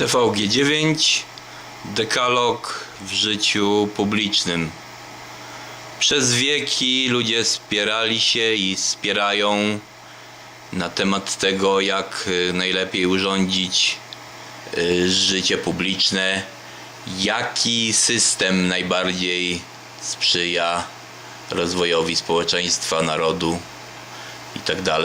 TVG9 Dekalog w życiu publicznym. Przez wieki ludzie spierali się i spierają na temat tego, jak y, najlepiej urządzić y, życie publiczne, jaki system najbardziej sprzyja rozwojowi społeczeństwa, narodu itd.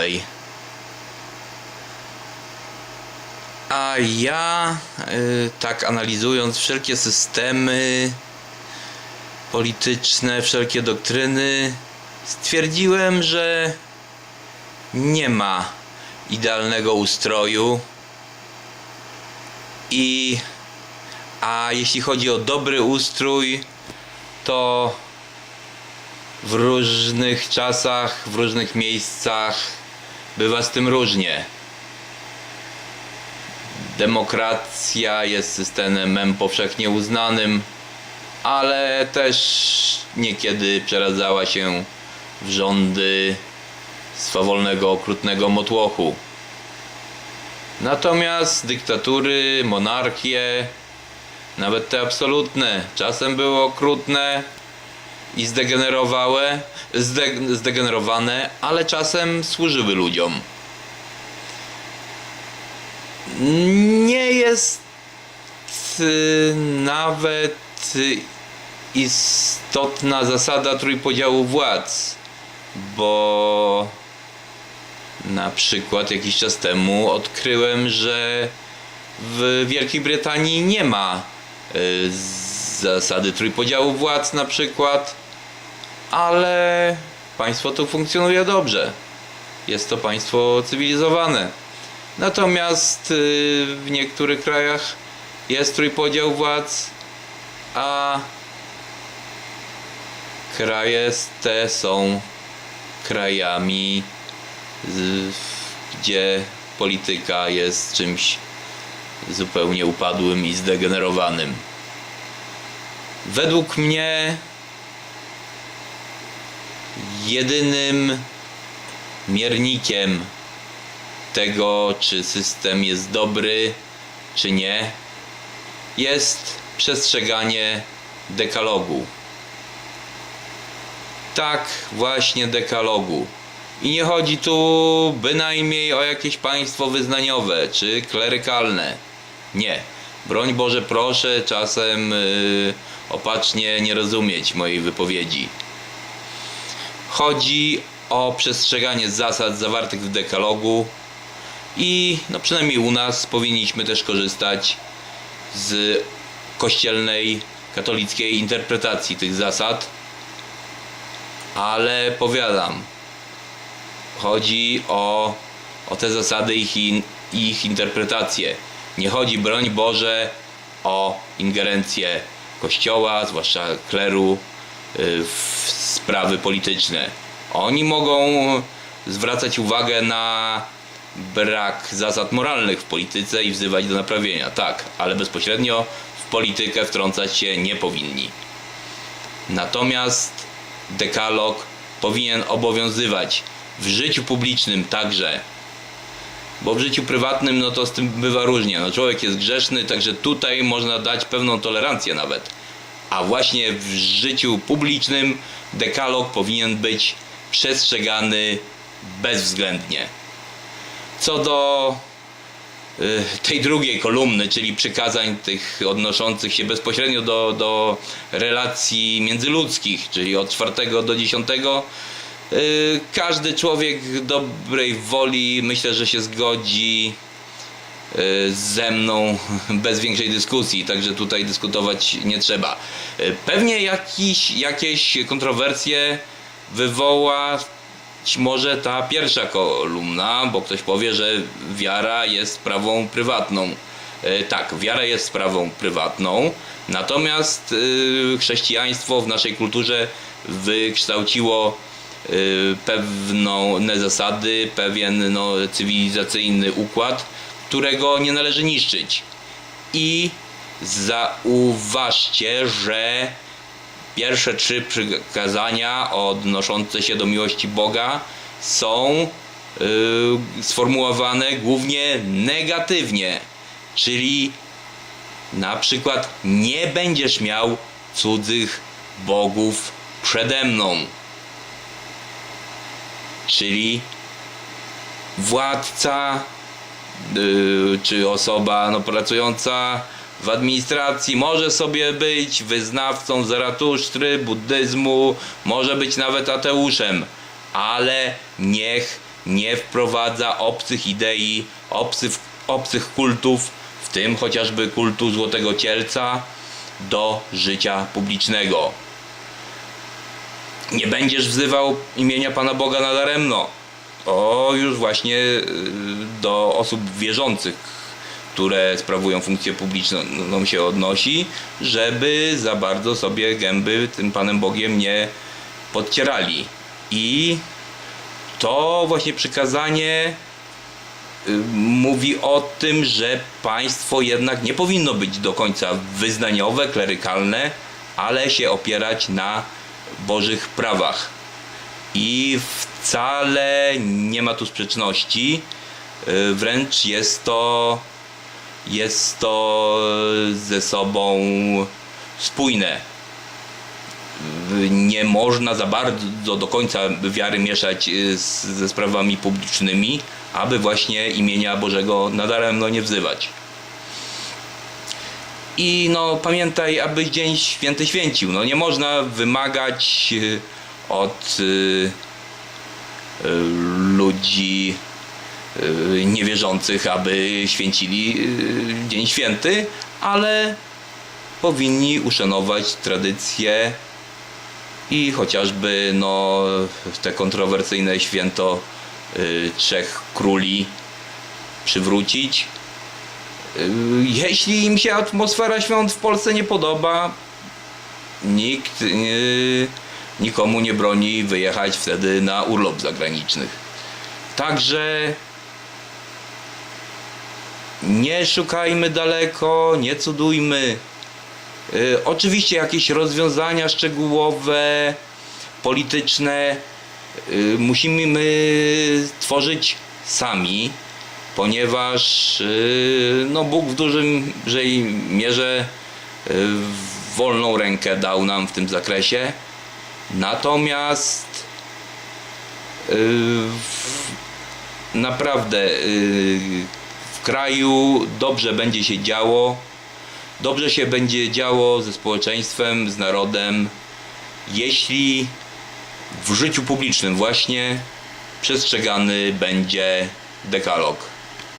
A ja, y, tak analizując wszelkie systemy polityczne, wszelkie doktryny, stwierdziłem, że nie ma idealnego ustroju i a jeśli chodzi o dobry ustrój, to w różnych czasach, w różnych miejscach bywa z tym różnie. Demokracja jest systemem powszechnie uznanym, ale też niekiedy przeradzała się w rządy swawolnego, okrutnego motłochu. Natomiast dyktatury, monarchie, nawet te absolutne, czasem były okrutne i zdegenerowane, zde, zdegenerowane, ale czasem służyły ludziom. Nie jest y, nawet istotna zasada trójpodziału władz, bo na przykład jakiś czas temu odkryłem, że w Wielkiej Brytanii nie ma y, zasady trójpodziału władz na przykład, ale państwo tu funkcjonuje dobrze. Jest to państwo cywilizowane. Natomiast y, w niektórych krajach jest trójpodział władz, a kraje te są krajami, gdzie polityka jest czymś zupełnie upadłym i zdegenerowanym. Według mnie jedynym miernikiem tego, czy system jest dobry, czy nie, jest przestrzeganie dekalogu. Tak, właśnie dekalogu. I nie chodzi tu bynajmniej o jakieś państwo wyznaniowe czy klerykalne. Nie. Broń Boże, proszę czasem yy, opacznie nie rozumieć mojej wypowiedzi. Chodzi o przestrzeganie zasad zawartych w dekalogu i no przynajmniej u nas powinniśmy też korzystać z kościelnej, katolickiej interpretacji tych zasad. Ale powiadam, chodzi o, o te zasady ich, ich interpretację. Nie chodzi, broń Boże, o ingerencję Kościoła, zwłaszcza kleru, y, w sprawy polityczne. Oni mogą zwracać uwagę na brak zasad moralnych w polityce i wzywać do naprawienia. Tak, ale bezpośrednio w politykę wtrącać się nie powinni. Natomiast dekalog powinien obowiązywać w życiu publicznym także. Bo w życiu prywatnym no to z tym bywa różnie. No człowiek jest grzeszny, także tutaj można dać pewną tolerancję nawet. A właśnie w życiu publicznym dekalog powinien być przestrzegany bezwzględnie. Co do y, tej drugiej kolumny, czyli przykazań tych odnoszących się bezpośrednio do, do relacji międzyludzkich, czyli od czwartego do dziesiątego, y, każdy człowiek dobrej woli myślę, że się zgodzi y, ze mną bez większej dyskusji, także tutaj dyskutować nie trzeba. Pewnie jakiś, jakieś kontrowersje wywoła być może ta pierwsza kolumna, bo ktoś powie, że wiara jest sprawą prywatną. E, Tak, wiara jest sprawą prywatną, natomiast y, chrześcijaństwo w naszej kulturze wykształciło y, pewne zasady, pewien no, cywilizacyjny układ, którego nie należy niszczyć. I zauważcie, że pierwsze trzy przykazania odnoszące się do miłości Boga są y, sformułowane głównie negatywnie, czyli Na przykład nie będziesz miał cudzych bogów przede mną. Czyli władca yy, czy osoba no, pracująca w administracji może sobie być wyznawcą Zaratusztry, buddyzmu, może być nawet ateuszem, ale niech nie wprowadza obcych idei, obcych, obcych kultów, w tym chociażby kultu Złotego Cielca, do życia publicznego. Nie będziesz wzywał imienia Pana Boga nadaremno. To już właśnie y, do osób wierzących, które sprawują funkcję publiczną się odnosi, żeby za bardzo sobie gęby tym Panem Bogiem nie podcierali. I to właśnie przykazanie y, mówi o tym, że państwo jednak nie powinno być do końca wyznaniowe, klerykalne, ale się opierać na Bożych prawach. I wcale nie ma tu sprzeczności, y, wręcz jest to jest to ze sobą spójne. Nie można za bardzo do końca wiary mieszać y, z, ze sprawami publicznymi, aby właśnie imienia Bożego nadaremno nie wzywać. I no pamiętaj, abyś dzień święty święcił. No nie można wymagać y, od y, y, ludzi niewierzących, aby święcili y, dzień święty, ale powinni uszanować tradycje i chociażby no te kontrowersyjne święto y, trzech króli przywrócić. Y, Jeśli im się atmosfera świąt w Polsce nie podoba, nikt y, nikomu nie broni wyjechać wtedy na urlop zagraniczny. Także nie szukajmy daleko, nie cudujmy. Y, Oczywiście jakieś rozwiązania szczegółowe, polityczne y, musimy tworzyć sami, ponieważ y, no, Bóg w dużej mierze y, wolną rękę dał nam w tym zakresie. Natomiast naprawdę kraju dobrze będzie się działo, dobrze się będzie działo ze społeczeństwem, z narodem, jeśli w życiu publicznym właśnie przestrzegany będzie dekalog.